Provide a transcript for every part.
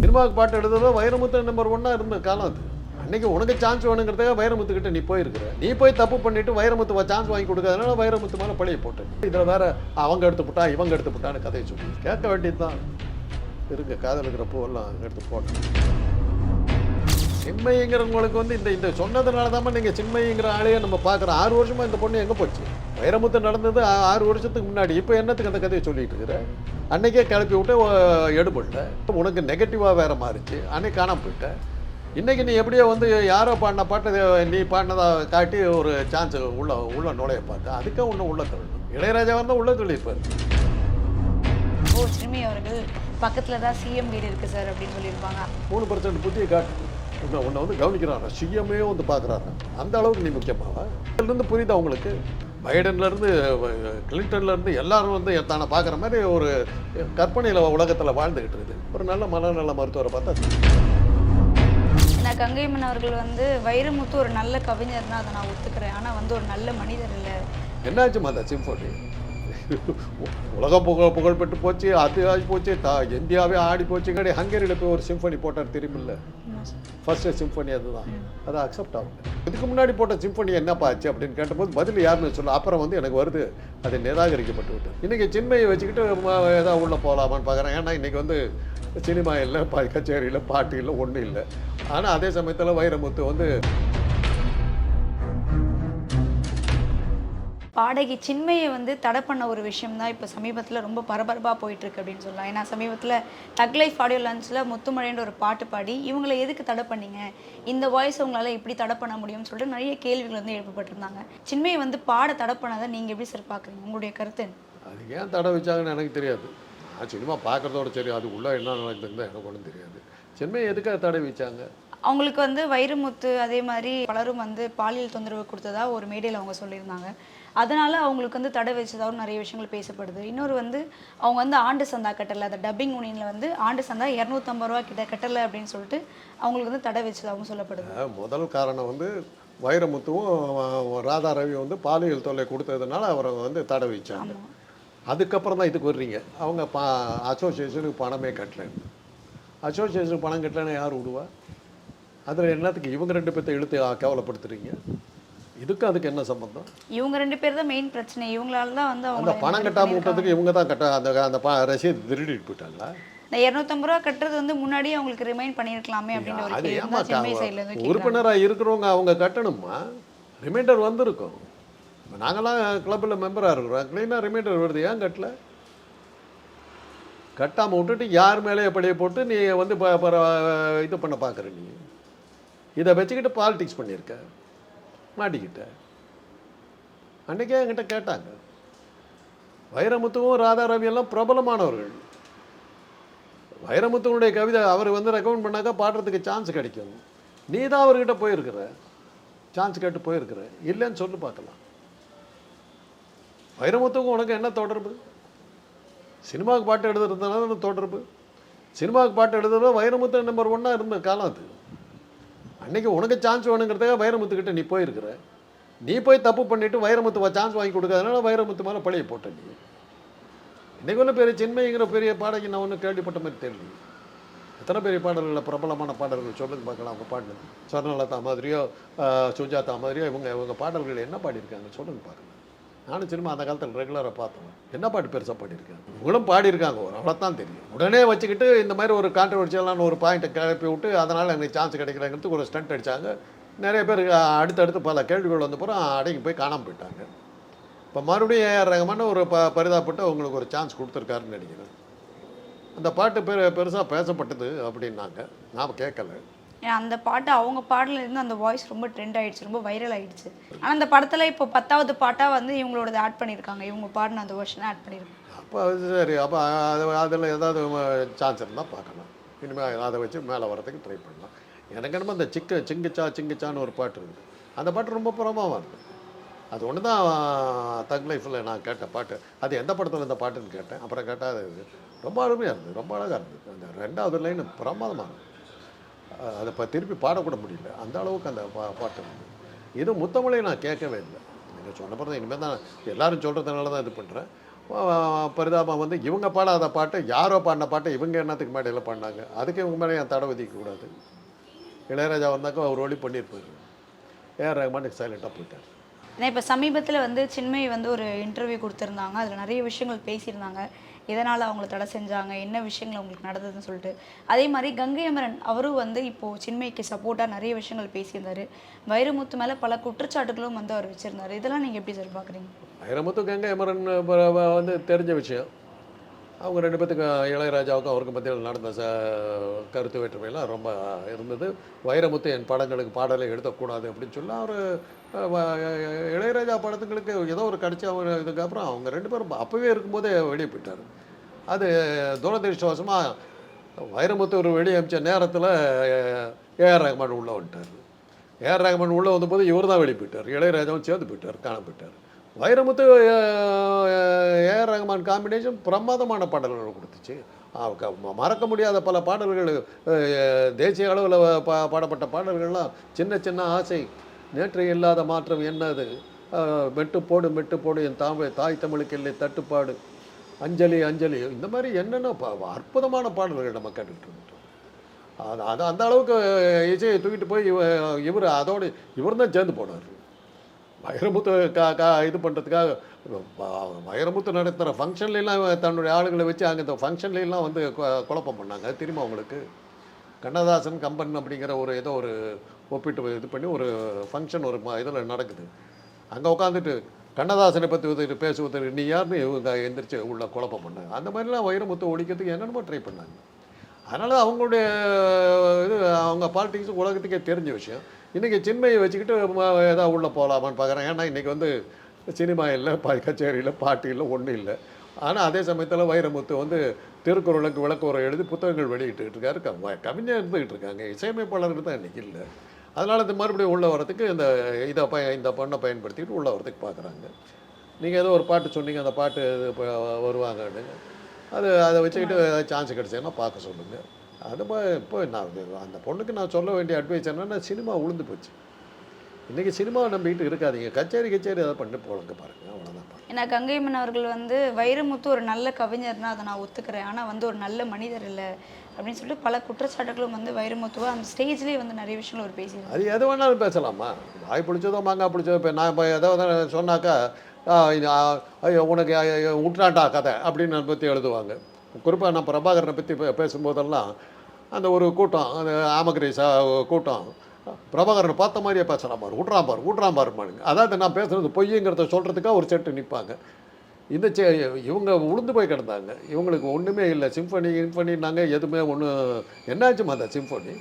சினிமாவுக்கு பாட்டு எழுதுறதோ வைரமுத்து நம்பர் ஒன்னாக இருந்த காலம் அது. அன்னைக்கு உனக்கு சான்ஸ் வேணுங்கிறதுக்காக வைரமுத்து கிட்ட நீ போயிருக்கிற. நீ போய் தப்பு பண்ணிட்டு வைரமுத்து சான்ஸ் வாங்கி கொடுக்காதனால வைரமுத்து மேலே பழைய போட்டேன் இதில் வேற அவங்க எடுத்து போட்டா இவங்க எடுத்து போட்டான்னு கதையை சொல்லி. கேட்க வேண்டியது தான் இருங்க காதல் இருக்கிற பூவெல்லாம் எடுத்து போட்டேன் சின்மைங்கிறவங்களுக்கு வந்து இந்த இந்த சொன்னதுனால தான் நீங்கள் சின்மைங்கிற ஆளையே நம்ம பார்க்குறோம். ஆறு வருஷமாக இந்த பொண்ணு எங்கே போச்சு? வைரமுத்து நடந்தது ஆறு வருஷத்துக்கு முன்னாடி. இப்போ என்னத்துக்கு அந்த கதையை சொல்லிட்டு இருக்கிற? அன்னைக்கே கிளப்பி விட்டு எடுபட்ட. இப்போ உனக்கு நெகட்டிவாக வேற மாறிச்சு. அன்னைக்கு காணாம போயிட்ட. இன்னைக்கு நீ எப்படியோ வந்து யாரோ பாடின பாட்டு நீ பாடினதா காட்டி ஒரு சான்ஸ் உள்ள உள்ள நுழைய பார்த்த. அதுக்கே ஒன்று உள்ள தள்ளணும் இளையராஜா வந்து உள்ள தள்ளியிருப்பார். ஓ சிறுமி அவர்கள் பக்கத்தில் தான் சிஎம் வீடு இருக்குது சார் அப்படின்னு சொல்லியிருப்பாங்க. மூணு பர்சன்ட் புத்தியை காட்டு. உன்னை உன்னை வந்து கவனிக்கிறாரா சிஎம்ஏ வந்து பார்க்குறாரா அந்த அளவுக்கு நீ முக்கியமாவா? இருந்து புரியுதா உங்களுக்கு? பைடன்லேருந்து கிளின்டன்லேருந்து எல்லாரும் வந்து தானே பார்க்குற மாதிரி ஒரு கற்பனையில் உலகத்தில் வாழ்ந்துக்கிட்டு இருக்குது. ஒரு நல்ல மனநல மருத்துவரை பார்த்தா ஏன்னா கங்கைமன் அவர்கள் வந்து வைரமுத்து ஒரு நல்ல கவிஞர் தான் அதை நான் ஒத்துக்கிறேன். ஆனால் வந்து ஒரு நல்ல மனிதர் இல்லை. என்னாச்சுமா அந்த சிம்பொனி உலகம் புகழ் புகழ்பெற்று போச்சு அது ஆகி போச்சு தா இந்தியாவே ஆடி போச்சு. கிடையாது ஹங்கேரியில் போய் ஒரு சிம்பொனி போட்டார் தெரியுமில்ல? ஃபர்ஸ்ட் சிம்பொனி அதுதான். அது அக்செப்ட் ஆகும் இதுக்கு முன்னாடி போட்ட சிம்பனி என்னப்பா ஆச்சு அப்படின்னு கேட்டபோது பதில் யாருன்னு சொல்ல. அப்புறம் வந்து எனக்கு வருது. அது நிராகரிக்கப்பட்டு விட்டு இன்றைக்கி சின்மையை வச்சுக்கிட்டு ஏதாவது உள்ளே போகலாமான்னு பார்க்குறேன். ஏன்னா இன்றைக்கி வந்து சினிமா இல்லை கச்சேரி இல்லை பாட்டு இல்லை ஒன்றும் இல்லை. ஆனால் அதே சமயத்தில் வைரமுத்து வந்து பாடகி சின்மையை வந்து தடை பண்ண ஒரு விஷயம் தான் இப்போ சமீபத்தில் ரொம்ப பரபரப்பாக போயிட்டு இருக்கு அப்படின்னு சொல்லலாம். ஏன்னா சமீபத்தில் தக் லைஃப் ஆடியோ லான்ச்சில் முத்துமழைன்ற ஒரு பாட்டு பாடி இவங்களை எதுக்கு தடை பண்ணீங்க? இந்த வாய்ஸ் உங்களால் எப்படி தடை பண்ண முடியும்னு சொல்லிட்டு நிறைய கேள்விகள் வந்து எழுப்பப்பட்டிருந்தாங்க. சின்மையை வந்து பாட தடை பண்ணதை நீங்கள் எப்படி சார் பார்க்குறீங்க உங்களுடைய கருத்து என்ன? அது ஏன் தடை வச்சாங்கன்னு எனக்கு தெரியாது. நான் சினிமா பார்க்குறதோட சரி அது உள்ளே என்ன நடக்குதுன்னு எனக்கு ஒன்றும் தெரியாது. சென்னை எதுக்காக தடை வச்சாங்க? அவங்களுக்கு வந்து வைரமுத்து அதே மாதிரி பலரும் வந்து பாலியல் தொந்தரவு கொடுத்ததா ஒரு மேடையில் அவங்க சொல்லியிருந்தாங்க. அதனால அவங்களுக்கு வந்து தடை வச்சதாகவும் நிறைய விஷயங்கள் பேசப்படுது. இன்னொரு வந்து அவங்க வந்து ஆண்டு சந்தா கட்டலை. அந்த டப்பிங் யூனியனில் வந்து ஆண்டு சந்தா இரநூத்தம்பது ரூபா கிட்ட கட்டலை அப்படின்னு சொல்லிட்டு அவங்களுக்கு வந்து தடை வச்சதாகவும் சொல்லப்படுது. முதல் காரணம் வந்து வைரமுத்துவும் ராதா ரவி வந்து பாலியல் தொல்லை கொடுத்ததுனால அவரை வந்து தடை வச்சாங்க அதுக்கப்புறம் தான் இதுக்கு வர்றீங்க. அவங்க பா அசோசியேஷனுக்கு பணமே கட்டல. அசோசியேஷனுக்கு பணம் கட்டலன்னு யார் விடுவா? அதில் என்னத்துக்கு இவங்க ரெண்டு பேர்த்த இழுத்து கேவலப்படுத்துறீங்க? இதுக்கு அதுக்கு என்ன சம்பந்தம்? இவங்க ரெண்டு பேர் தான் மெயின் பிரச்சனை. இவங்களால தான் வந்து அந்த அவங்க பணம் கட்டாம விட்டதுக்கு இவங்க தான் கட்ட அந்த அந்த ப ரசீது திருடிட்டு போயிட்டாங்களா? இந்த இரநூத்தம்பது ரூபா கட்டுறது வந்து முன்னாடியே அவங்களுக்கு ரிமைண்ட் பண்ணியிருக்கலாமே அப்படின்ற ஒரு அது கேள்வி ஏமா தான் சென்னை சைடில் இருந்து கேட்குறாங்க. உறுப்பினராக இருக்கிறவங்க அவங்க கட்டணுமா? ரிமைண்டர் வந்திருக்கும். இப்ப நாங்கெல்லாம் கிளப்பில் மெம்பராக இருக்கிறோம். க்ளீனாக ரிமைண்டர் வருது. ஏன் கட்டல? கட்டாமல் விட்டுட்டு யார் மேலேயே பழைய போட்டு நீ வந்து ப- பர- இது பண்ண பார்க்குற நீ? இதை வச்சுக்கிட்டு பாலிடிக்ஸ் பண்ணியிருக்க. மாட்டிக்கிட்ட. அன்றைக்கே என்கிட்ட கேட்டாங்க. வைரமுத்துவும் ராதா ரவி எல்லாம் பிரபலமானவர்கள். வைரமுத்துவனுடைய கவிதை அவர் வந்து ரெக்கமெண்ட் பண்ணாக்கா பாடுறதுக்கு சான்ஸ் கிடைக்கும். நீ தான் அவர்கிட்ட போயிருக்கிற. சான்ஸ் கேட்டு போயிருக்கிற. இல்லைன்னு சொல்லி பார்க்கலாம். வைரமுத்துக்கும் உனக்கு என்ன தொடர்பு? சினிமாவுக்கு பாட்டு எழுதுறதுனால தொடர்பு. சினிமாவுக்கு பாட்டு எழுதுறதோ வைரமுத்து நம்பர் ஒன்னா இருந்த காலம் அது. அன்னைக்கு உனக்கு சான்ஸ் வேணுங்கிறதுக்காக வைரமுத்துக்கிட்ட நீ போயிருக்கிற. நீ போய் தப்பு பண்ணிவிட்டு வைரமுத்து சான்ஸ் வாங்கி கொடுக்காதனால வைரமுத்து மேலே பழைய போட்ட நீ. இன்றைக்கு ஒன்றும் பெரிய சின்மைங்கிற பெரிய பாடகி நான் ஒன்றும் கேள்விப்பட்ட மாதிரி தெரியல. எத்தனை பெரிய பாடல்களில் பிரபலமான பாடல்கள் சொல்லுங்க பார்க்கலாம் அவங்க பாடினது சொர்ணலதா மாதிரியோ சுஜாதா மாதிரியோ இவங்க இவங்க பாடல்கள் என்ன பாடியிருக்காங்க சொல்லுங்க பார்க்கலாம். நானும் சினிமா அந்த காலத்தில் ரெகுலராக பார்த்தோம் என்ன பாட்டு பெருசாக பாடியிருக்காங்க இவங்களும் பாடியிருக்காங்க ஒரு அவ்வளோதான் தெரியும். உடனே வச்சுக்கிட்டு இந்த மாதிரி ஒரு கான்ட்ரவர்சியலான ஒரு பாயிண்ட்டை கிளப்பி விட்டு அதனால் எனக்கு சான்ஸ் கிடைக்கலங்கிறதுக்கு ஒரு ஸ்டண்ட் அடிச்சாங்க. நிறைய பேர் அடுத்தடுத்து பல கேள்விகள் வந்தப்புறம் அடங்கி போய் காணாமல் போயிட்டாங்க. இப்போ மறுபடியும் ஏஆர் ரகமான ஒரு ப பரிதாப்பட்டு உங்களுக்கு ஒரு சான்ஸ் கொடுத்துருக்காருன்னு நினைக்கிறேன். அந்த பாட்டு பெரு பெருசாக பேசப்பட்டது அப்படின்னாங்க. நாம் கேட்கல. ஏன்னா அந்த பாட்டு அவங்க பாடலேருந்து அந்த வாய்ஸ் ரொம்ப ட்ரெண்ட் ஆகிடுச்சு ரொம்ப வைரல் ஆகிடுச்சு ஆனால் அந்த படத்தில் இப்போ பத்தாவது பாட்டாக வந்து இவங்களோட ஆட் பண்ணியிருக்காங்க இவங்க பாடின அந்த வருஷனை ஆட் பண்ணியிருக்காங்க அப்போ அது சரி. அப்போ அது அதில் ஏதாவது சான்ஸ் இருந்தால் பார்க்கலாம். இனிமேல் அதை வச்சு மேலே வரதுக்கு ட்ரை பண்ணலாம். எனக்கு என்னமோ அந்த சிக்கு சிங்கிச்சா சிங்கிச்சான்னு ஒரு பாட்டு இருக்குது அந்த பாட்டு ரொம்ப புறமாக வருது. அது ஒன்று தான் தக் லைஃப்பில் நான் கேட்ட பாட்டு. அது எந்த படத்தில் இந்த பாட்டுன்னு கேட்டேன். அப்புறம் கேட்டால் அது ரொம்ப அருமையாக இருந்தது. ரொம்ப அழகாக இருந்தது. அந்த ரெண்டாவது லைன் பிரமாதமாக இருந்தது அதை இப்போ திருப்பி பாடக்கூட முடியல. அந்த அளவுக்கு அந்த பா பாட்டு இருந்தது இது முத்தமிழை நான் கேட்கவே இல்லை. நீங்கள் சொன்ன பிறகு இனிமேல் தான் எல்லோரும் சொல்கிறதுனால தான் இது பண்ணுறேன் பரிதாபம் வந்து இவங்க பாடாத பாட்டு யாரோ பாடின பாட்டை இவங்க என்னத்துக்கு மேடையில் பாடினாங்க? அதுக்கு இவங்க மேலே என் தடை விதிக்கக்கூடாது இளையராஜா வந்தாக்கா அவர் ஒளி பண்ணியிருப்பாரு. ஏஆர் ரஹ்மானுக்கு சைலண்ட்டாக போயிட்டார். ஏன்னா இப்போ சமீபத்தில் வந்து சின்மயி வந்து ஒரு இன்டர்வியூ கொடுத்துருந்தாங்க. அதில் நிறைய விஷயங்கள் பேசியிருந்தாங்க. எதனால் அவங்கள தடை செஞ்சாங்க என்ன விஷயங்கள் அவங்களுக்கு நடந்ததுன்னு சொல்லிட்டு. அதே மாதிரி கங்கை அமரன் அவரும் வந்து இப்போது சின்மைக்கு சப்போர்ட்டாக நிறைய விஷயங்கள் பேசியிருந்தார். வைரமுத்து மேலே பல குற்றச்சாட்டுகளும் வந்து அவர் வச்சுருந்தார். இதெல்லாம் நீங்கள் எப்படி சார் பார்க்குறீங்க வைரமுத்து கங்கை அமரன் வந்து தெரிஞ்ச விஷயம். அவங்க ரெண்டு பேத்துக்கும் இளையராஜாவுக்கும் அவருக்கும் மத்தியில் நடந்த ச கருத்து வேற்றுமையெல்லாம் ரொம்ப இருந்தது. வைரமுத்து என் படங்களுக்கு பாடலை எழுதக்கூடாது அப்படின்னு சொல்லி அவர் இளையராஜா படத்துங்களுக்கு ஏதோ ஒரு கிடச்ச அவர் இதுக்கப்புறம் அவங்க ரெண்டு பேரும் அப்போவே இருக்கும்போதே வெளியே போயிட்டார் அது துரதிருஷ்டவசமாக வைரமுத்து ஒரு வெளியே அமிச்ச நேரத்தில் ஏஆர் ரஹ்மான் உள்ளே வந்துட்டார். ஏஆர் ரஹ்மான் உள்ளே வந்தபோது இவர் தான் வெளியே போயிட்டார் இளையராஜாவும் சேர்ந்து போயிட்டார் காண போயிட்டார். வைரமுத்து ஏஆர் ரஹ்மான் காம்பினேஷன் பிரமாதமான பாடல்கள் கொடுத்துச்சு. மறக்க முடியாத பல பாடல்கள் தேசிய அளவில் பா பாடப்பட்ட பாடல்கள்லாம் சின்ன சின்ன ஆசை. நேற்று இல்லாத மாற்றம் என்னது? மெட்டு போடு மெட்டு போடு என் தாமை தாய் தமிழுக்கு இல்லை தட்டுப்பாடு. அஞ்சலி அஞ்சலி. இந்த மாதிரி என்னென்ன ப- அற்புதமான பாடல்கள் நம்ம கேட்டுக்கிட்டு இருந்தோம் அது அது அந்த அளவுக்கு இசையை தூக்கிட்டு போய் இவ இவர் அதோடு இவர் தான் சேர்ந்து போனார். வைரமுத்து கா கா இது பண்ணுறதுக்காக வைரமுத்து நடத்துகிற ஃபங்க்ஷன்லாம் தன்னுடைய ஆளுங்களை வச்சு அங்கே இந்த ஃபங்க்ஷன்லாம் வந்து குழப்பம் பண்ணாங்க. திரும்ப அவங்களுக்கு கண்ணதாசன் கம்பன் அப்படிங்கிற ஒரு ஏதோ ஒரு ஒப்பிட்டு இது பண்ணி ஒரு ஃபங்க்ஷன் ஒரு இதில் நடக்குது. அங்கே உட்காந்துட்டு கண்ணதாசனை பற்றி இது பேசுவது நீ யாருன்னு இவங்க எந்திரிச்சு உள்ள குழப்பம் பண்ணாங்க அந்த மாதிரிலாம் வைரமுத்து ஒழிக்கிறதுக்கு என்னென்னமோ ட்ரை பண்ணாங்க. அதனால் அவங்களுடைய இது அவங்க பாலிட்டிக்ஸ் உலகத்துக்கே தெரிஞ்ச விஷயம். இன்றைக்கி சின்மையை வச்சுக்கிட்டு ஏதாவது உள்ளே போகலாமான்னு பார்க்குறேன் ஏன்னா இன்றைக்கி வந்து சினிமா இல்லை ப கச்சேரியில் பாட்டு இல்லை ஒன்றும் இல்லை. ஆனால் அதே சமயத்தில் வைரமுத்து வந்து திருக்குறளுக்கு விளக்குறை எழுதி புத்தகங்கள் வெளியிட்டுக்கிட்டு இருக்காரு. க- கவிஞர் இருந்துகிட்டு இருக்காங்க. இசையமைப்பாளர்கள் தான் இன்றைக்கி இல்லை. அதனால் இந்த மறுபடியும் உள்ளே வரதுக்கு இந்த இதை ப இந்த பொண்ணை பயன்படுத்திக்கிட்டு உள்ளே வரதுக்கு பார்க்குறாங்க. நீங்கள் ஏதோ ஒரு பாட்டு சொன்னீங்க அந்த பாட்டு இப்போ வருவாங்கன்னு. அது அதை வச்சுக்கிட்டு சான்ஸ் கிடைச்சேன்னா பார்க்க சொல்லுங்கள் அது இப்போ நான் அந்த பொண்ணுக்கு நான் சொல்ல வேண்டிய அட்வைஸ் என்னன்னா சினிமா உளுந்து போச்சு. இன்றைக்கி சினிமாவை நம்பிக்கிட்டு இருக்காதீங்க. கச்சேரி கச்சேரி அதை பண்ணி போடுங்க பாருங்கள் அவ்வளோதான் ஏன்னா கங்கைமன் அவர்கள் வந்து வைரமுத்து ஒரு நல்ல கவிஞர்னா அதை நான் ஒத்துக்கிறேன். ஆனால் வந்து ஒரு நல்ல மனிதர் இல்லை அப்படின்னு சொல்லிட்டு பல குற்றச்சாட்டுகளும் வந்து வைரமுத்துவா அந்த ஸ்டேஜ்லேயே வந்து நிறைய விஷயங்கள் ஒரு பேசி அது எது வேணாலும் பேசலாமா? வாய் பிடிச்சதோ மாங்காய் பிடிச்சதோ இப்போ நான் இப்போ ஏதாவது சொன்னாக்கா ஐயோ உனக்கு உட்நாட்டா கதை? அப்படின்னு நான் பற்றி எழுதுவாங்க. குறிப்பாக நான் பிரபாகரனை பற்றி பே பேசும்போதெல்லாம் அந்த ஒரு கூட்டம் அந்த ஆமகிரேசா கூட்டம் பிரபாகரனை பார்த்த மாதிரியே பேசுகிறான் பார் விட்றான் பார் விட்றான் பாருமானுங்க அதாவது நான் பேசுகிறது பொய்யுங்கிறத சொல்கிறதுக்காக ஒரு செட்டு நிற்பாங்க இந்த செ இவங்க உளுந்து போய் கிடந்தாங்க. இவங்களுக்கு ஒன்றுமே இல்லை. சிம்ஃபனி இன்ஃபனின்னாங்க எதுவுமே ஒன்று என்னாச்சுமா அந்த சிம்ஃபனி?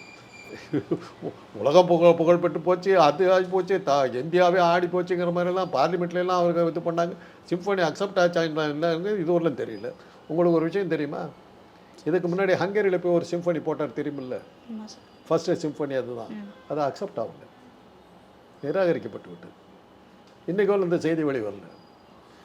உலகம் புகழ் புகழ்பெற்று போச்சு அது ஆகி போச்சு தா இந்தியாவே ஆடி போச்சுங்கிற மாதிரிலாம் பார்லிமெண்ட்லாம் அவங்க இது பண்ணாங்க. சிம்ஃபனி அக்செப்ட் ஆச்சா இல்லைங்க இது வரலாம் தெரியல. உங்களுக்கு ஒரு விஷயம் தெரியுமா? இதுக்கு முன்னாடி ஹங்கேரியில் போய் ஒரு சிம்ஃபனி போட்டார் தெரியுமில்ல? ஃபஸ்ட்டு சிம்ஃபனி அதுதான். அது அக்செப்ட் ஆகல. நிராகரிக்கப்பட்டு விட்டு இன்றைக்கு வரல இந்த செய்தி வெளி வரல.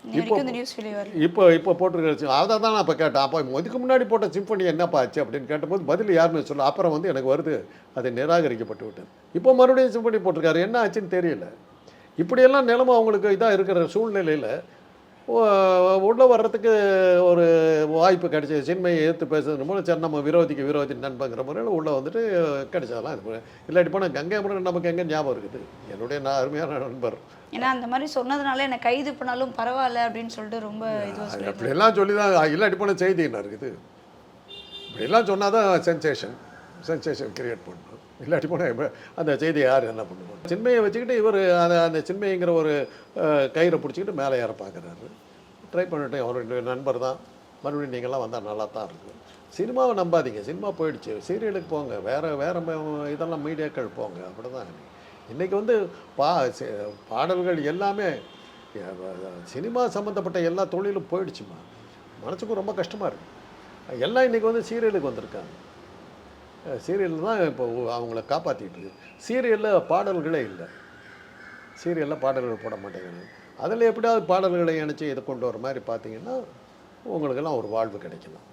இன்னி வரைக்கும் இந்த நியூஸ் வெளியே வரல. இப்போ இப்போ போட்டிருக்க அதை தான் நான் இப்போ கேட்டேன். அப்போ இதுக்கு முன்னாடி போட்ட சிம்பனி என்னப்பா ஆச்சு அப்படின்னு கேட்டபோது பதில் யாருமே சொல்ல அப்புறம் வந்து எனக்கு வருது அது நிராகரிக்கப்பட்டு விட்டது இப்போ மறுபடியும் சிம்பனி போட்டிருக்காரு. என்ன ஆச்சுன்னு தெரியல. இப்படியெல்லாம் நிலைமை அவங்களுக்கு இதாக இருக்கிற சூழ்நிலையில் உள்ளே வர்றதுக்கு ஒரு வாய்ப்பு கிடைச்சது. சின்மையை எதிர்த்து பேசுறது மூலம் சரி நம்ம விரோதிக்கு விரோதி நண்பங்கிற முறையில் உள்ளே வந்துட்டு கிடைச்சதெல்லாம் இது இல்லாட்டி போனால் கங்கை அமரன் நமக்கு எங்கே ஞாபகம் இருக்குது? என்னுடைய நான் அருமையான நண்பர். ஏன்னா அந்த மாதிரி சொன்னதுனால என்னை கைது பண்ணாலும் பரவாயில்ல அப்படின்னு சொல்லிட்டு ரொம்ப இதுவாக அப்படியெல்லாம் சொல்லி தான் இல்லாட்டி போன செய்தி என்ன இருக்குது? இப்படியெல்லாம் சொன்னால் தான் சென்சேஷன் சென்சேஷன் கிரியேட் பண்ணணும் இல்லாட்டி போனால் அந்த செய்தியை யார் என்ன பண்ணுவோம் சின்மையை வச்சுக்கிட்டு இவர் அந்த அந்த சின்மைங்கிற ஒரு கயிறை பிடிச்சிக்கிட்டு மேலே ஏற பார்க்குறாரு. ட்ரை பண்ணிட்டு அவருடைய நண்பர் தான். மறுபடியும் நீங்கள்லாம் வந்தால் நல்லா தான் இருக்கும். சினிமாவை நம்பாதீங்க. சினிமா போயிடுச்சு. சீரியலுக்கு போங்க. வேறு வேறு இதெல்லாம் மீடியாக்கள் போங்க. அப்படி தான் இன்றைக்கி வந்து பா பாடல்கள் எல்லாமே சினிமா சம்மந்தப்பட்ட எல்லா தொழிலும் போயிடுச்சுமா? மனசுக்கும் ரொம்ப கஷ்டமாக இருக்குது எல்லாம் இன்றைக்கி வந்து சீரியலுக்கு வந்திருக்காங்க. சீரியல் தான் இப்போ அவங்கள காப்பாற்றிட்டு இருக்கு. சீரியலில் பாடல்களே இல்லை. சீரியலில் பாடல்கள் போட மாட்டேங்கிறாங்க. அதில் எப்படியாவது பாடல்களை இணைச்சி இதை கொண்டு வர மாதிரி பார்த்தீங்கன்னா உங்களுக்கெல்லாம் ஒரு வாழ்வு கிடைக்கலாம்.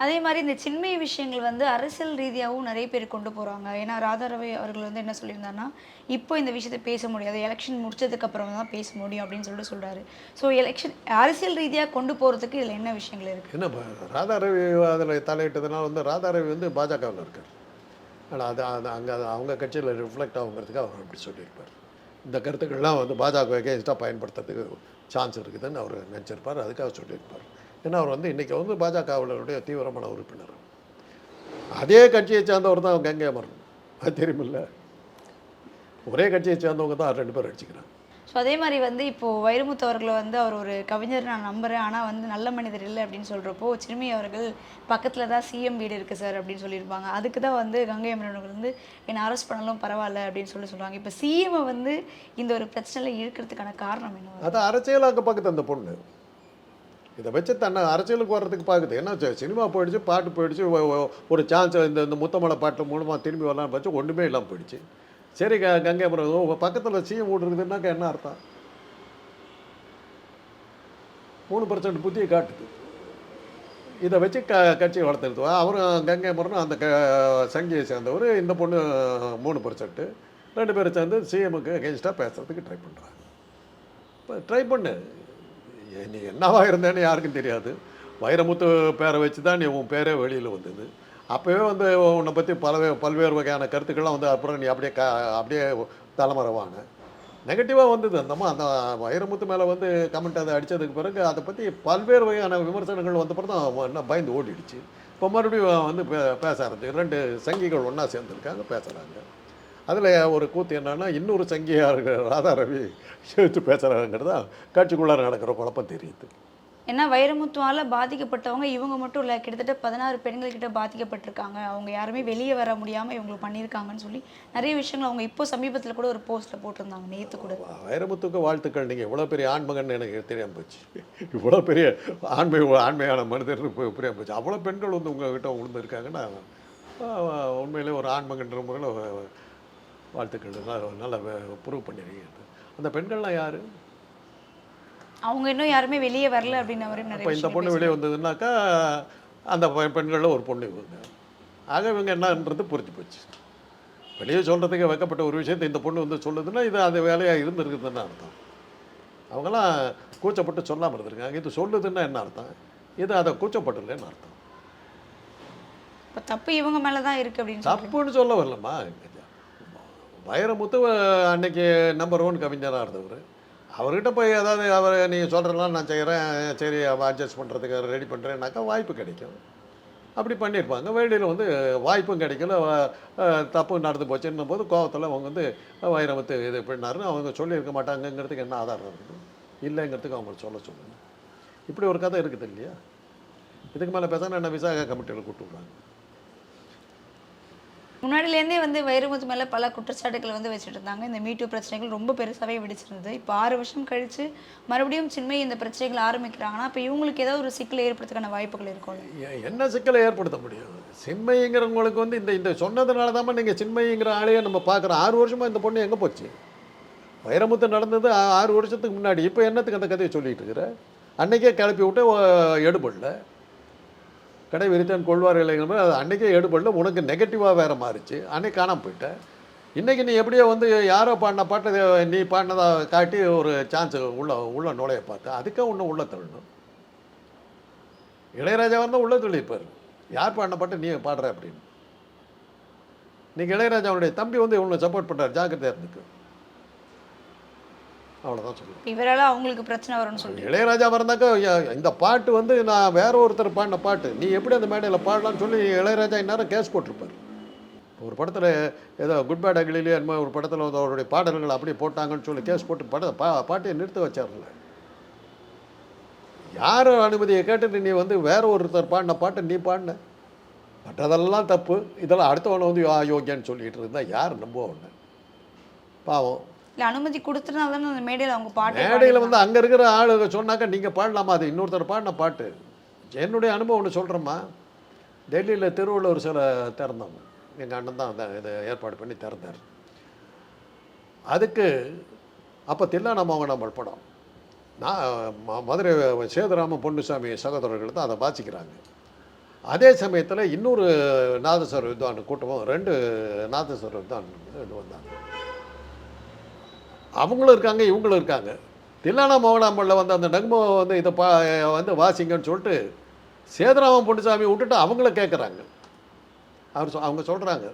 அதே மாதிரி இந்த சின்மை விஷயங்கள் வந்து அரசியல் ரீதியாகவும் நிறைய பேர் கொண்டு போகிறாங்க ஏன்னா ராதாரவி அவர்கள் வந்து என்ன சொல்லியிருந்தாருன்னா இப்போ இந்த விஷயத்தை பேச முடியாது. எலெக்ஷன் முடிச்சதுக்கு அப்புறம் தான் பேச முடியும் அப்படின்னு சொல்லிட்டு சொல்கிறாரு ஸோ எலெக்ஷன் அரசியல் ரீதியாக கொண்டு போகிறதுக்கு இதில் என்ன விஷயங்கள் இருக்குது என்ன ராதாரவி அதில் தலையிட்டதுனால வந்து ராதாரவி வந்து பாஜகவில் இருக்கார். ஆனால் அது அது அங்கே அவங்க கட்சியில் ரிஃப்ளெக்ட் ஆகுங்கிறதுக்கு அவர் அப்படி சொல்லியிருப்பார். இந்த கருத்துக்கள்லாம் வந்து பாஜக எகேன்ஸ்டாக பயன்படுத்துறதுக்கு சான்ஸ் இருக்குதுன்னு அவர் நினச்சிருப்பார். அதுக்காக சொல்லியிருப்பார். ஏன்னா அவர் வந்து இன்றைக்கி வந்து பாஜகவுடைய தீவிரமான உறுப்பினர். அதே கட்சியை சேர்ந்தவர் தான் கங்கை அமரன். அது தெரியுமில்ல? ஒரே கட்சியை சேர்ந்தவங்க தான் ரெண்டு பேர் அடிச்சுக்கிறாங்க. ஸோ அதே மாதிரி வந்து இப்போது வைரமுத்து அவர்களை வந்து அவர் ஒரு கவிஞர் நான் நம்புகிறேன் ஆனால் வந்து நல்ல மனிதர் இல்லை அப்படின்னு சொல்கிறப்போ சிறுமி அவர்கள் பக்கத்தில் தான் சிஎம் வீடு இருக்குது சார் அப்படின்னு சொல்லியிருப்பாங்க. அதுக்கு தான் வந்து கங்கை அமரன் வந்து என்னை அரெஸ்ட் பண்ணாலும் பரவாயில்ல அப்படின்னு சொல்லி சொல்லுவாங்க இப்போ சிஎம்மை வந்து இந்த ஒரு பிரச்சனையில் இழுக்கிறதுக்கான காரணம் என்ன? அது அரசியலாக்க பார்க்குது அந்த பொண்ணு. இதை வச்சு தன்னை அரசியலுக்கு வர்றதுக்கு பார்க்குது. என்ன சினிமா போயிடுச்சு பாட்டு போயிடுச்சு ஒரு சான்ஸ் இந்த இந்த முத்தமலை பாட்டு மூலமாக திரும்பி வரலான்னு பார்த்து ஒன்றுமே இல்லாமல் போயிடுச்சு. சரி க கங்கைபுரம் உங்கள் பக்கத்தில் சிஎம் வீடு என்ன அர்த்தம்? மூணு பர்சன்ட் புத்தியை காட்டுது. இதை வச்சு க கட்சியை வளர்த்துருது அவரும் கங்கை அந்த க சங்கியை சேர்ந்தவர் இந்த பொண்ணு மூணு பர்சன்ட்டு ரெண்டு பேரும் சேர்ந்து சிஎம்முக்கு அகேன்ஸ்டாக பேசுகிறதுக்கு ட்ரை பண்ணுறாங்க இப்போ ட்ரை பண்ணு. நீ என்னவா இருந்தேன்னு யாருக்கும் தெரியாது. வைரமுத்து பேரை வச்சு தான் நீ உன் பேரே வெளியில் வந்தது. அப்போவே வந்து உன்னை பற்றி பலவே பல்வேறு வகையான கருத்துக்கள்லாம் வந்து அப்புறம் நீ அப்படியே க அப்படியே தலைமறைவான. நெகட்டிவாக வந்தது. அந்தம்மா அந்த வைரமுத்து மேலே வந்து கமெண்ட் அதை அடித்ததுக்கு பிறகு அதை பற்றி பல்வேறு வகையான விமர்சனங்கள் வந்த பிறகு தான் அவன் என்ன பயந்து ஓடிடுச்சு. இப்போ மறுபடியும் வந்து பே பேச ஆரம்பிச்சு. ரெண்டு சங்கிகள் ஒன்றா சேர்ந்துருக்காங்க பேசுகிறாங்க அதில் ஒரு கூத்து என்னன்னா இன்னொரு சங்கியாக இருக்கிற ராதா ரவி சேர்த்து பேசுகிறாங்கிறது தான் காட்சிக்குள்ளார நடக்கிற குழப்பம் தெரியுது. ஏன்னா வைரமுத்துவால பாதிக்கப்பட்டவங்க இவங்க மட்டும் இல்லை கிட்டத்தட்ட பதினாறு பெண்கள் கிட்ட பாதிக்கப்பட்டிருக்காங்க. அவங்க யாருமே வெளியே வர முடியாமல் இவங்களுக்கு பண்ணியிருக்காங்கன்னு சொல்லி நிறைய விஷயங்கள் அவங்க இப்போ சமீபத்தில் கூட ஒரு போஸ்ட்டில் போட்டிருந்தாங்க நேற்று கூட. வைரமுத்துக்கு வாழ்த்துக்கள். நீங்கள் இவ்வளோ பெரிய ஆண்மகன் எனக்கு தெரியாமல் போச்சு. இவ்வளோ பெரிய ஆண்மை ஆண்மையான மனிதர் புரியாமல் போச்சு. அவ்வளோ பெண்கள் வந்து உங்ககிட்ட விழுந்துருக்காங்கன்னா உண்மையிலே ஒரு ஆண்மகன்ற முறையில் வாழ்த்துக்கள். நல்லா ப்ரூவ் பண்ணிருக்கீங்க அந்த பெண்கள்லாம் யார்? அவங்க இன்னும் யாருமே வெளியே வரல அப்படின்னு நிறைய இப்போ இந்த பொண்ணு வெளியே வந்ததுன்னாக்கா அந்த பெண்களில் ஒரு பொண்ணு இவங்க. ஆக இவங்க என்னன்றது புரிஞ்சு போச்சு. வெளியே சொல்கிறதுக்கு வைக்கப்பட்ட ஒரு விஷயத்தை இந்த பொண்ணு வந்து சொல்லுதுன்னா இது அது வேலையாக இருந்திருக்குதுன்னு அர்த்தம். அவங்களாம் கூச்சப்பட்டு சொல்லாமல் இருந்திருக்காங்க. இது சொல்லுதுன்னா என்ன அர்த்தம்? இது அதை கூச்சப்படலைன்னு அர்த்தம். இப்போ தப்பு இவங்க மேலே தான் இருக்குது அப்படின்னு தப்புன்னு சொல்ல வரலம்மா. வைரமுத்து அன்னைக்கு நம்பர் ஒன் கவிஞராக இருந்தவர். அவர்கிட்ட போய் ஏதாவது அவர் நீங்கள் சொல்கிறலாம் நான் செய்கிறேன் சரி அட்ஜஸ்ட் பண்ணுறதுக்கு ரெடி பண்ணுறேன்னாக்கா வாய்ப்பு கிடைக்கும். அப்படி பண்ணியிருப்பாங்க. வெளியில் வந்து வாய்ப்பும் கிடைக்கல. தப்பு நடந்து போச்சுன்னும் போது கோவத்தில் அவங்க வந்து வைரமுத்து இது பண்ணாருன்னு அவங்க சொல்லியிருக்க மாட்டாங்கங்கிறதுக்கு என்ன ஆதாரம் இருக்குது? இல்லைங்கிறதுக்கு அவங்க சொல்ல சொல்லுங்கள் இப்படி ஒரு கதை இருக்குது இல்லையா? இதுக்கு மேலே பேசாமல் என்ன விசாக கமிட்டியில் கூப்பிட்டு விடுறாங்க முன்னாடிலேருந்தே வந்து வைரமுத்து மேலே பல குற்றச்சாட்டுகள் வந்து வச்சுட்டு இருந்தாங்க இந்த மீட்டு பிரச்சனைகள் ரொம்ப பெருசாகவே வெடிச்சிருந்தது. இப்போ ஆறு வருஷம் கழித்து மறுபடியும் சின்மை இந்த பிரச்சனைகள் ஆரம்பிக்கிறாங்கன்னா இப்போ இவங்களுக்கு ஏதாவது ஒரு சிக்கலை ஏற்படுறதுக்கான வாய்ப்புகள் இருக்கும் என்ன சிக்கலை ஏற்படுத்த முடியும்? சின்மைங்கிறவங்களுக்கு வந்து இந்த இந்த சொன்னதுனால தான் நீங்கள் சின்மைங்கிற ஆளையே நம்ம பார்க்குறோம். ஆறு வருஷமாக இந்த பொண்ணு எங்கே போச்சு? வைரமுத்து நடந்தது ஆறு வருஷத்துக்கு முன்னாடி. இப்போ என்னத்துக்கு அந்த கதையை சொல்லிட்டு இருக்கிற அன்னைக்கே கிளப்பி விட்டு எடுபடல. கடை விரித்தான் கொள்வார் இல்லைங்கிற அது அன்றைக்கே எடுபடல உனக்கு நெகட்டிவாக வேற மாறிச்சு. அன்னைக்கு காணாம போயிட்டேன் இன்றைக்கி நீ எப்படியோ வந்து யாரோ பாடின பாட்டை நீ பாடினதாக காட்டி ஒரு சான்ஸ் உள்ள உள்ள நுழைய பார்த்த. அதுக்கே ஒன்று உள்ள தள்ளணும் இளையராஜா இருந்தால் உள்ள தள்ளிப்பார். யார் பாடின பாட்டு நீ பாடுற அப்படின்னு. நீங்கள் இளையராஜாவுடைய தம்பி வந்து இவனை சப்போர்ட் பண்ணுறாரு ஜாக்கிரதையாக இருந்துக்கு. அவ்வளோதான் சொல்லுவேன். இவரால் அவங்களுக்கு பிரச்சனை வரும்னு சொல்லி இளையராஜா இருந்தாக்கா ய- இந்த பாட்டு வந்து நான் வேற ஒருத்தர் பாடின பாட்டு. நீ எப்படி அந்த மேடையில் பாடலாம்னு சொல்லி இளையராஜா இந்நேரம் கேஸ் போட்டிருப்பார். ஒரு படத்தில் ஏதோ குட் பேட் அகிலிலே என்னமோ ஒரு படத்தில் வந்து அவருடைய பாடல்கள் அப்படியே போட்டாங்கன்னு சொல்லி கேஸ் போட்டு பட பா பாட்டையை நிறுத்த வச்சார்ல. யார் அனுமதியை கேட்டு நீ வந்து வேற ஒருத்தர் பாடின பாட்டை நீ பாடின? மற்றதெல்லாம் தப்பு. இதெல்லாம் அடுத்தவனை வந்து யோ- யோக்கியன்னு சொல்லிட்டு இருந்தா யார் நம்புவ பாவம். இல்லை அனுமதி கொடுத்தனால தானே அந்த மேடையில் அவங்க பாட்டு மேடையில் வந்து அங்கே இருக்கிற ஆளுங்க சொன்னாக்கா நீங்கள் பாடலாமா அது? இன்னொருத்தர் பாடின பாட்டு. என்னுடைய அனுபவம் ஒன்று சொல்கிறேம்மா டெல்லியில் திருவள்ளுவர் சில திறந்தோம். எங்கள் அண்ணன் தான் அந்த இதை ஏற்பாடு பண்ணி திறந்தார். அதுக்கு அப்போ தில்லானமோகனாமல் படம். நான் மதுரை சேதுராம பொன்னுசாமி சகோதரர்கள் தான் அதை வாசிக்கிறாங்க. அதே சமயத்தில் இன்னொரு நாதஸ்வர வித்வான் கூட்டமும் ரெண்டு நாதஸ்வர வித்வான் ரெண்டு வந்தாங்க. அவங்களும் இருக்காங்க இவங்களும் இருக்காங்க. தில்லானா மோகனாம்பள்ளில் வந்து அந்த நக்மோ வந்து இதை பா வந்து வாசிங்கன்னு சொல்லிட்டு சேதுராமன் பொன்னுசாமி விட்டுட்டு அவங்கள கேட்குறாங்க அவர் சொ- அவங்க சொல்கிறாங்க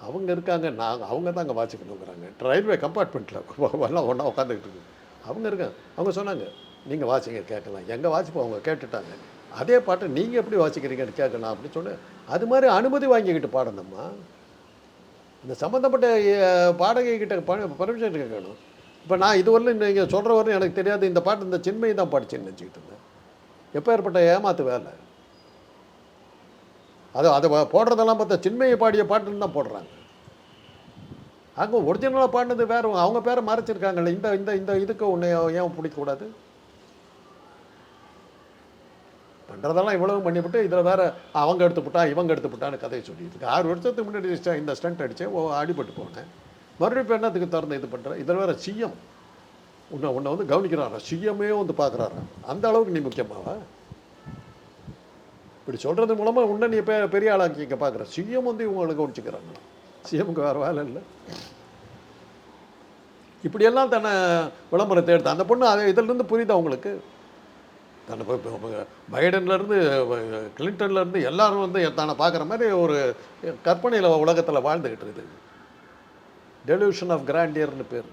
அவங்க இருக்காங்க நாங்கள் அவங்க தான் அங்கே வாசிக்கணுங்கிறாங்க ரயில்வே கம்பார்ட்மெண்ட்டில் எல்லாம் ஒன்றா உட்காந்துக்கிட்டு இருக்கு. அவங்க இருக்காங்க. அவங்க சொன்னாங்க நீங்கள் வாசிங்க கேட்கலாம். எங்கே வாசிப்போம் அவங்க கேட்டுட்டாங்க. அதே பாட்டை நீங்கள் எப்படி வாசிக்கிறீங்கன்னு கேட்கலாம். அப்படின்னு சொன்னேன். அது மாதிரி அனுமதி வாங்கிக்கிட்டு பாடணும்மா இந்த சம்மந்தப்பட்ட அஹ், பாடகை கிட்ட பர்மிஷன் கேட்கணும். இப்போ நான் இதுவரையிலும் நீங்கள் சொல்கிற வரையும் எனக்கு தெரியாது. இந்த பாட்டு இந்த சின்மையை தான் பாடிச்சேன்னு நினச்சிக்கிட்டு இருந்தேன். எப்போ ஏற்பட்ட ஏமாத்து வேலை? அது அதை போடுறதெல்லாம் பார்த்தா சின்மையை பாடிய பாட்டுன்னு தான் போடுறாங்க. அங்கே ஒரிஜினலாக பாடினது வேற அவங்க பேரை மறைச்சிருக்காங்கல்ல. இந்த இந்த இந்த இதுக்கு உன்னை ஏன் பிடிக்கக்கூடாது? பண்ணுறதெல்லாம் இவ்வளவு பண்ணிவிட்டு இதில் வேறு அவங்க எடுத்துப்புட்டா இவங்க எடுத்துப்புட்டான்னு கதையை சொல்லிட்டு இருக்கு. ஆறு வருஷத்துக்கு முன்னாடி இந்த ஸ்டண்ட் அடித்தேன் ஓ அடிபட்டு போனேன். மறுபடியும் இப்போ என்னத்துக்கு திறந்து இது பண்ணுறேன் இதில் வேற சிஎம் உன்னை உன்னை வந்து கவனிக்கிறாரா? சிஎம்மே வந்து பார்க்குறாரா அந்த அளவுக்கு நீ முக்கியமாவா? இப்படி சொல்கிறது மூலமாக உன்னை நீ பெ பெரிய ஆளாக்கிக்க பார்க்குற சிஎம் வந்து இவங்களை கவனிச்சுக்கிறாங்க. சிஎம்க்கு வேறு வேலை இல்லை. இப்படியெல்லாம் தன்னை விளம்பரத்தை எடுத்து அந்த பொண்ணு அதை இதிலிருந்து புரியுதா உங்களுக்கு? தன்னை பைடன்லேருந்து கிளின்டன்லேருந்து எல்லாரும் வந்து தன்னை பார்க்குற மாதிரி ஒரு கற்பனையில் உலகத்தில் வாழ்ந்துக்கிட்டு இருக்குது. டெலிவிஷன் ஆஃப் கிராண்டியர்னு பேர்.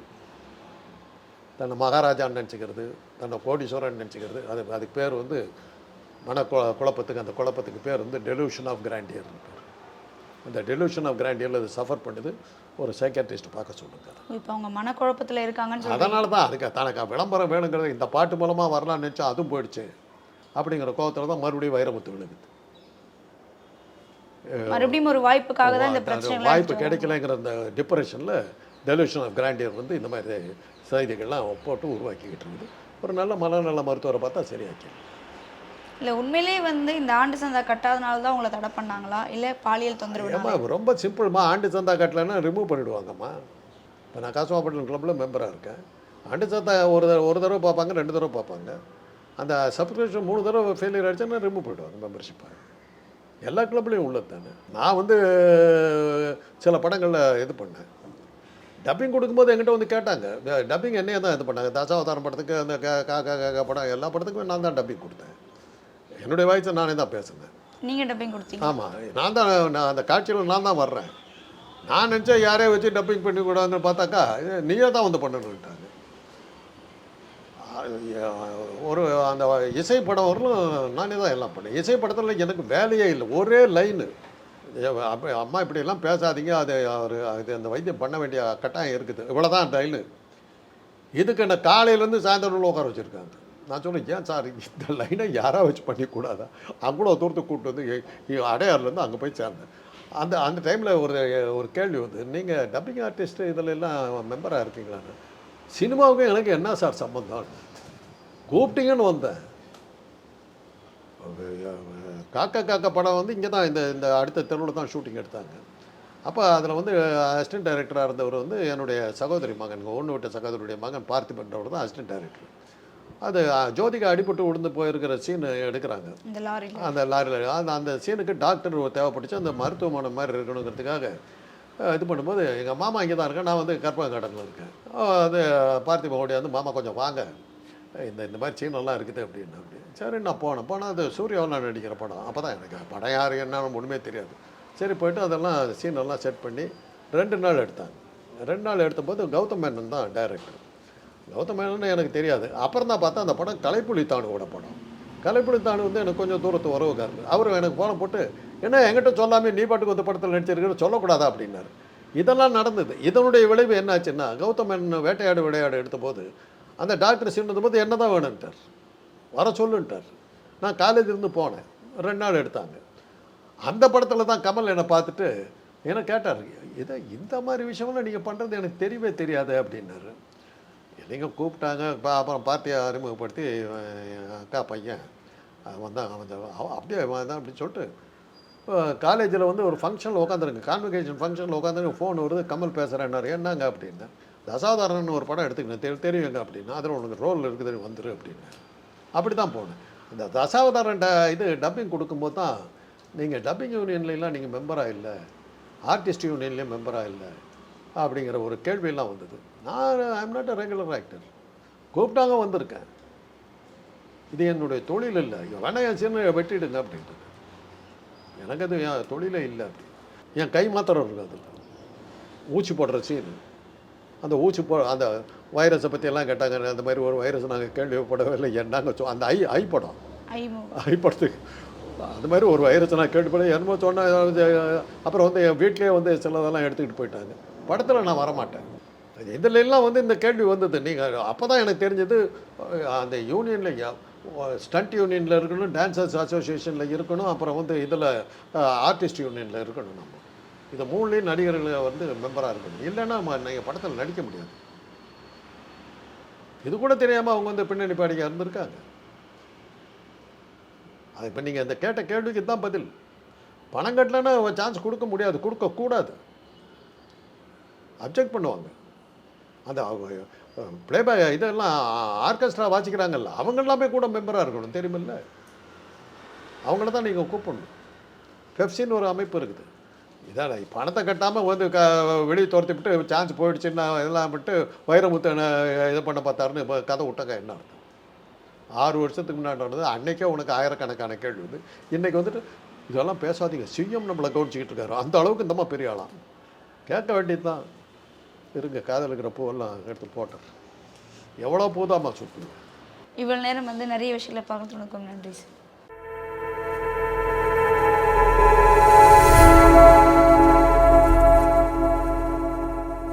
தன்னை மகாராஜான்னு நினச்சிக்கிறது தன்னை கோடீஸ்வரன் நினச்சிக்கிறது. அது அதுக்கு பேர் வந்து மன கு குழப்பத்துக்கு அந்த குழப்பத்துக்கு பேர் வந்து டெலிவிஷன் ஆஃப் கிராண்டியர்னு பேர். அந்த டெலிவிஷன் ஆஃப் கிராண்டியரில் அது சஃபர் பண்ணுது. ஒரு சைக்காட்ரிஸ்ட் பார்க்க சொல்லுங்க. இப்போ அவங்க மனக்குழப்பத்துல இருக்காங்கன்னு அதனால தான் அதுக்கு தனக்கு விளம்பரம் வேணுங்கிறது இந்த பாட்டு மூலமாக வரலாம்னு நினச்சா அதுவும் போயிடுச்சு. அப்படிங்கிற கோவத்தில் தான் மறுபடியும் வைரமுத்து விழுகுது. மறுபடியும் ஒரு வாய்ப்புக்காக தான் இந்த பிரச்சனை வாய்ப்பு கிடைக்கலங்கிற அந்த டிப்ரெஷனில் டெலியூஷன் ஆஃப் கிராண்டியர் வந்து இந்த மாதிரி செய்திகள்லாம் போட்டு உருவாக்கிக்கிட்டு இருக்குது. ஒரு நல்ல மனநல மருத்துவரை பார்த்தா சரியாக்கி இல்லை உண்மையிலேயே வந்து இந்த ஆண்டு சந்தா கட்டாதனால தான் உங்களை தடை பண்ணாங்களா? இல்லை பாலியல் தொந்தரவு ரொம்ப சிம்பிள்மா ஆண்டு சந்தா கட்டலைன்னா ரிமூவ் பண்ணிடுவாங்கம்மா. இப்போ நான் காசுவாப்பட்டினம் கிளப்பில் மெம்பராக இருக்கேன். ஆண்டு சந்தா ஒரு ஒரு தடவை பார்ப்பாங்க ரெண்டு தடவை பார்ப்பாங்க. அந்த சப்ஸ்கிரிப்ஷன் மூணு தடவை ஃபெயிலியர் ஆகிடுச்சுன்னா ரிமூவ் பண்ணிடுவாங்க மெம்பர்ஷிப்பாக எல்லா கிளப்லேயும் உள்ளது தானே. நான் வந்து சில படங்களில் இது பண்ணேன். டப்பிங் கொடுக்கும்போது என்கிட்ட வந்து கேட்டாங்க. டப்பிங் என்னையே தான் இது பண்ணாங்க. தசாவதாரம் படத்துக்கு அந்த க- கா கா கா கா படம் எல்லா படத்துக்குமே நான் தான் டப்பிங் கொடுத்தேன். என்னுடைய வாய்ஸை நானே தான் பேசுனேன். நீங்க டப்பிங் கொடுத்தீங்க. ஆமாம் நான் தான் நான் அந்த காட்சியில் நான் தான் வர்றேன். நான் நினச்சேன் யாரையும் வச்சு டப்பிங் பண்ணி கூடாதுன்னு பார்த்தாக்கா நீயே தான் வந்து பண்ணணுன்ட்டாங்க ஒரு அந்த இசை படம் வரலும் நானே தான் எல்லாம் பண்ணேன். இசை படத்தில் எனக்கு வேலையே இல்லை. ஒரே லைனு அப்போ அம்மா இப்படியெல்லாம் பேசாதீங்க. அது அவர் அது அந்த வைத்தியம் பண்ண வேண்டிய கட்டாயம் இருக்குது. இவ்வளோதான் லைனு இதுக்கு என்ன காலையிலேருந்து சாயந்தரம் உட்கார வச்சுருக்காங்க. நான் சொன்னேன் ஏன் சார் இந்த லைனை யாராக வச்சு பண்ணிக்கூடாதா? அவ்வளோ தூரத்துக்கு கூப்பிட்டு வந்து அடையாறுலேருந்து அங்கே போய் சேர்ந்தேன். அந்த அந்த டைமில் ஒரு ஒரு கேள்வி வந்து நீங்கள் டப்பிங் ஆர்டிஸ்ட் இதில் எல்லாம் மெம்பராக இருக்கீங்களான்னு சினிமாவுக்கும் எனக்கு என்ன சார் சம்மந்தம் கூப்பிட்டீங்கன்னு வந்தேன். காக்கா காக்கா படம் வந்து இங்கே தான் இந்த இந்த அடுத்த தெருவில் தான் ஷூட்டிங் எடுத்தாங்க. அப்போ அதில் வந்து அசிஸ்டன்ட் டைரக்டராக இருந்தவர் வந்து என்னுடைய சகோதரி மகன் ஒன்று விட்ட சகோதரியுடைய மகன் பார்த்திபன்றவர் தான் அசிஸ்டன்ட் டைரக்டர் அது ஜோதிகா அடிபட்டு விழுந்து போயிருக்கிற சீன் எடுக்கிறாங்க. அந்த லாரியில். அந்த அந்த சீனுக்கு டாக்டர் தேவைப்பட்டுச்சு. அந்த மருத்துவமனை மாதிரி இருக்கணுங்கிறதுக்காக இது பண்ணும்போது எங்கள் மாமா இங்கே தான் இருக்கேன் நான் வந்து கற்பக கார்டனில் இருக்கேன் அது பார்த்திப வந்து மாமா கொஞ்சம் வாங்க. இந்த இந்த மாதிரி சீனெல்லாம் இருக்குது அப்படின்னு அப்படி. சரி நான் போனேன். போனால் அது சூர்யாவில் நடிக்கிற படம். அப்போ தான் எனக்கு படம் யார் என்னன்னு ஒன்றுமே தெரியாது. சரி போயிட்டு அதெல்லாம் சீனெல்லாம் செட் பண்ணி ரெண்டு நாள் எடுத்தாங்க. ரெண்டு நாள் எடுத்தபோது கௌதம் மேனன் தான் டைரக்டர் கௌதம் மேனன் எனக்கு தெரியாது. அப்புறம் தான் பார்த்தா அந்த படம் கலைப்புலி தாணுவோட படம். கலைப்புலி தாணு வந்து எனக்கு கொஞ்சம் தூரத்து உறவுக்காரர் அவர் எனக்கு ஃபோனை போட்டு என்ன என்கிட்ட சொல்லாமே நீ பாட்டுக்கு வந்து படத்தில் நடிச்சிருக்கிற? சொல்லக்கூடாதா? அப்படின்னாரு. இதெல்லாம் நடந்தது. இதனுடைய விளைவு என்னாச்சுன்னா கௌதம் மேனன் வேட்டையாடு விளையாடு எடுத்தபோது அந்த டாக்டர் சின்னது போது என்ன தான் வேணுன்ட்டார் வர சொல்லுன்ட்டார் நான் காலேஜ் இருந்து போனேன். ரெண்டு நாள் எடுத்தாங்க. அந்த படத்தில் தான் கமல் என்னை பார்த்துட்டு என்னை கேட்டார் இதை இந்த மாதிரி விஷயம்லாம் நீங்கள் பண்ணுறது எனக்கு தெரியவே தெரியாது அப்படின்னாரு. நீங்கள் கூப்பிட்டாங்க பா அப்புறம் பார்ட்டியை அறிமுகப்படுத்தி என் அக்கா பையன் அவன் தான் அவன் அவன் அப்படியே தான் அப்படின்னு சொல்லிட்டு காலேஜில் வந்து ஒரு ஃபங்க்ஷனில் உட்காந்துருங்க கான்வெகேஷன் ஃபங்க்ஷனில் உட்காந்துருங்க ஃபோன் வருது கமல் பேசுகிறேன்னாரு என்னங்க அப்படின்னா. தசாவதாரன் ஒரு படம் எடுத்துக்கினேன் தெரி தெரியுங்க அப்படின்னா அதில் உனக்கு ரோல் இருக்குது வந்துரு அப்படின்னு. அப்படி தான் போனேன். இந்த தசாவதாரன் ட இது டப்பிங் கொடுக்கும்போது தான் நீங்கள் டப்பிங் யூனியன்லாம் நீங்கள் மெம்பராக இல்லை ஆர்டிஸ்ட் யூனியன்லேயும் மெம்பராக இல்லை அப்படிங்கிற ஒரு கேள்வியெல்லாம் வந்தது. நான் I'm not a regular actor கூப்பிட்டாங்க வந்திருக்கேன். இது என்னுடைய தொழில் இல்லை. வேணா என் சின்ன வெட்டிடுங்க அப்படின்ட்டு. எனக்கு அது என் தொழிலே இல்லை அப்படி. என் கை மாத்திரம் இருக்கு அதில். ஊசி போடுற சீனு அந்த ஊசி போ அந்த வைரஸை பற்றி எல்லாம் கேட்டாங்க. அந்த மாதிரி ஒரு வைரஸ் நாங்கள் கேள்விப்படவே இல்லை என்னங்க அந்த ஐ ஐ படம். ஐ படத்துக்கு. அந்த மாதிரி ஒரு வைரஸ் நான் கேட்டுப்பட என்னமோ சொன்னால் அப்புறம் வந்து என் வீட்லேயே வந்து சிலதெல்லாம் எடுத்துக்கிட்டு போயிட்டாங்க. படத்தில் நான் வரமாட்டேன். இதுல வந்து இந்த கேள்வி வந்தது. நீங்கள் அப்போ தான் எனக்கு தெரிஞ்சது அந்த யூனியனில் ஸ்டண்ட் யூனியனில் இருக்கணும் டான்சர்ஸ் அசோசியேஷனில் இருக்கணும் அப்புறம் வந்து இதில் ஆர்டிஸ்ட் யூனியனில் இருக்கணும் நம்ம. இந்த மூணுலேயும் நடிகர்கள் வந்து மெம்பராக இருக்கணும். இல்லைன்னா நீங்கள் படத்தில் நடிக்க முடியாது. இது கூட தெரியாமல் அவங்க வந்து பின்னணி பாடிக்க இருந்திருக்காங்க. அது இப்போ நீங்கள் இந்த கேட்ட கேள்விக்கு தான் பதில். பணம் கட்டலைன்னா சான்ஸ் கொடுக்க முடியாது. கொடுக்கக்கூடாது. அப்ஜெக்ட் பண்ணுவாங்க. அந்த ப்ளேபேக் இதெல்லாம் ஆர்கெஸ்ட்ரா வாசிக்கிறாங்கல்ல அவங்க எல்லாமே கூட மெம்பராக இருக்கணும் தெரியுமில்ல? அவங்கள தான் நீங்கள் கூப்பிடணும். பெப்சின்னு ஒரு அமைப்பு இருக்குது. இதான் பணத்தை கட்டாமல் வந்து க வெளியே துரத்தி விட்டு சான்ஸ் போயிடுச்சுன்னா இதெல்லாம் விட்டு வைரமுத்து இது பண்ண பார்த்தாருன்னு இப்போ கதை விட்டாங்க என்ன அர்த்தம்? ஆறு வருஷத்துக்கு முன்னாடி நடந்தது அன்றைக்கே உனக்கு ஆயிரக்கணக்கான கேள்வி வந்து. இன்றைக்கி வந்துட்டு இதெல்லாம் பேசாதீங்க. சிஎம் நம்மளை கவனிச்சிக்கிட்டு இருக்காரு. அந்த அளவுக்கு இந்தம்மா பெரிய ஆளாம் கேட்க வேண்டியது தான் இருங்க காதல் இருக்கிற பூவெல்லாம் எடுத்து போட்டேன். எவ்வளோ பூதாம்மா சுற்றுங்க இவ்வளோ நேரம் வந்து நிறைய விஷயங்களை பார்க்கறதுக்கு நன்றி சார்